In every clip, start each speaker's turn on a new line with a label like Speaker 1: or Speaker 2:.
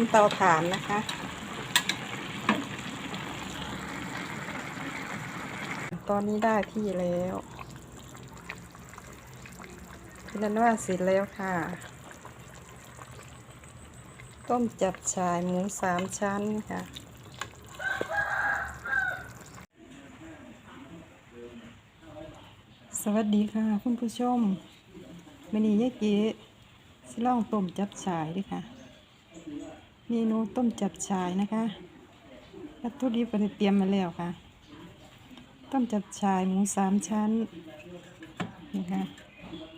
Speaker 1: นเตาถ่านนะคะ ตอนนี้ได้ที่แล้วพี่นันว่าเสร็จแล้วค่ะ ต้มจับฉ่ายหมูสามชั้นค่ะสวัสดีค่ะคุณผู้ชมมินียายเก๋สิล่องต้มจับฉายด้วยค่ะ เมนูต้มจับฉายนะคะวัตถุดิบก็ได้เตรียมมาแล้วค่ะ ต้มจับฉายหมูสามชั้นนี่ค่ะ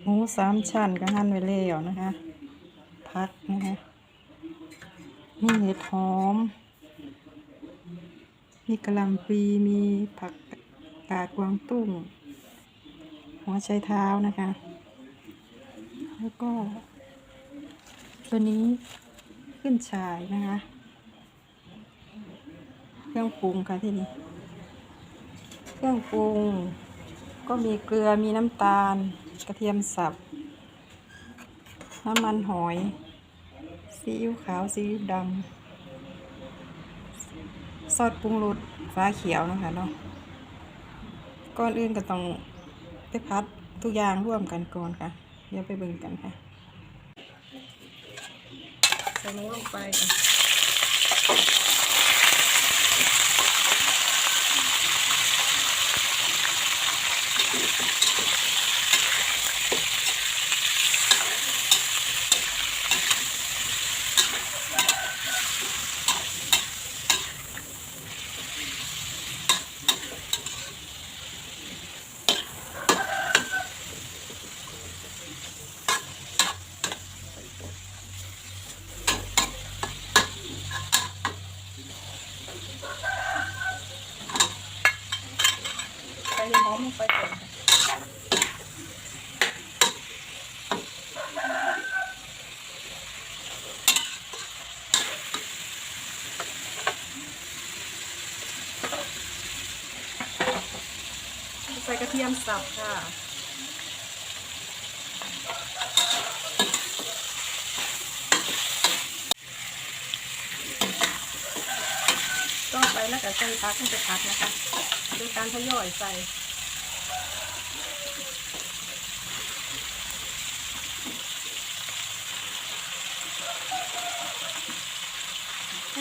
Speaker 1: หมูสามชั้นก็หั่นไว้แล้วนะคะพักนะคะมีเห็ดหอม มีกระหลำปลีมีผักกาดกวางตุ้ง หัวไชเท้านะคะ แล้วก็ ตัวนี้ ขึ้นฉายนะคะ เครื่องปรุงค่ะที่นี่ เครื่องปรุง ก็มีเกลือมีน้ำตาล กระเทียมสับ น้ำมันหอยซีอิ๊วขาวซีอิ๊วดำซอสปรุงรสฟ้าเขียวนะคะเนาะก่อนอื่นก็ต้องไปพัดทุกอย่างร่วมกันก่อนค่ะ เดี๋ยวไปเบิ่งกันค่ะ ใส่หมูลงไปค่ะใส่อมลงไปก่อนใส่กระเทียมสับค่ะต่อไปแล้วก็ใส่พักมันจะพักนะคะโดยการทยอยใส่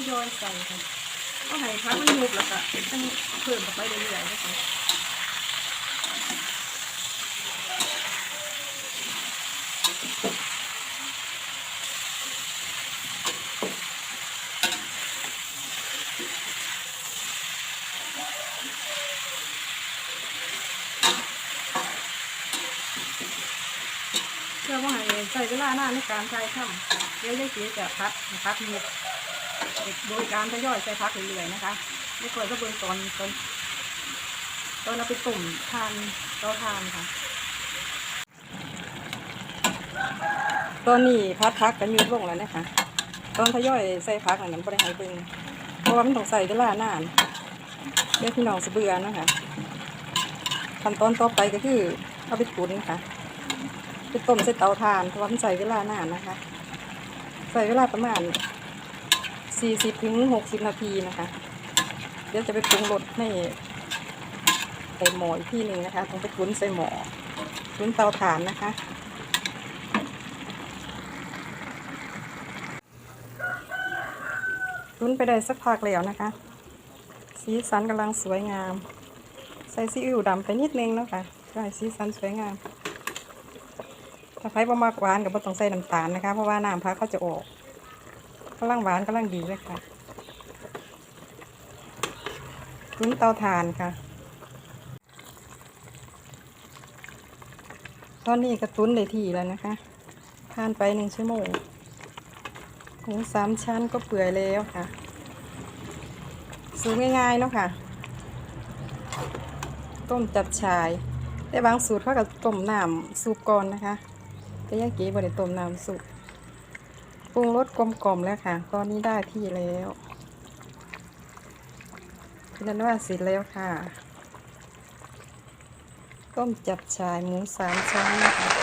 Speaker 1: ยอยใส่ค่ะก็ให้พักมันยุบแล้วก็ต้องเพิ่มเข้าไปเรื่อยๆนะคะเพื่อว่าให้ใส่เวลาหน้าในการใส่ข้ามเดี๋ยวยายเก๋จะพักพักยุบ โดยการทยอยใส่พักเรื่อยๆนะคะไม่ควรจะเบิ่งตอนตอนตอนเราไปตุ่มทานเตาทานค่ะตอนนี้พัดพักกันยุบลงแล้วนะคะ ตอนทยอยใส่พักอันนั้นบริหารเบิ่งเพราะว่ามันต้องใส่เวลานานเดี๋ยวพี่น้องสเบือนะคะขั้นตอนต่อไปก็คือเอาไปตุ๋นค่ะไปต้มใส่เตาถ่านเพราะว่ามันใส่เวลานานนะคะ ใส่เวลาประมาณ 40ถึง60 นาทีนะคะ เดี๋ยวจะไปปรุงรสในใส่หมออีกที่หนึ่งนะคะต้องไปตุ๋นใส่หมอตุ๋นเตาถ่านนะคะตุ๋นไปได้สักพักแล้วนะคะ สีสันกำลังสวยงาม ใส่ซีอิ๊วดำไปนิดนึงเนาะคะเพื่อให้สีสันสวยงามถ้าใครบ่มากหวานก็บ่ต้องใส่น้ำตาลนะคะ เพราะว่าน้ำพักเขาจะออก กำลังหวานกำลังดีเลยค่ะตุ๋นเตาถ่านค่ะ ตอนนี้ก็ตุ้นได้ทีแล้วนะคะ ทานไปหนึ่งชั่วโมงหมูสามชั้นก็เปื่อยแล้วค่ะ สูตรง่ายๆเนาะค่ะ ต้มจับชายแต่บางสูตรเขากับต้มน้ำซุปก่อนนะคะ แต่ยังเก๋บริต้มน้ำซุป ปรุงรสกลมกล่อมแล้วค่ะ ตอนนี้ได้ที่แล้วพี่นันว่าเสร็จแล้วค่ะ ต้มจับชายหมูสามชั้นนะคะ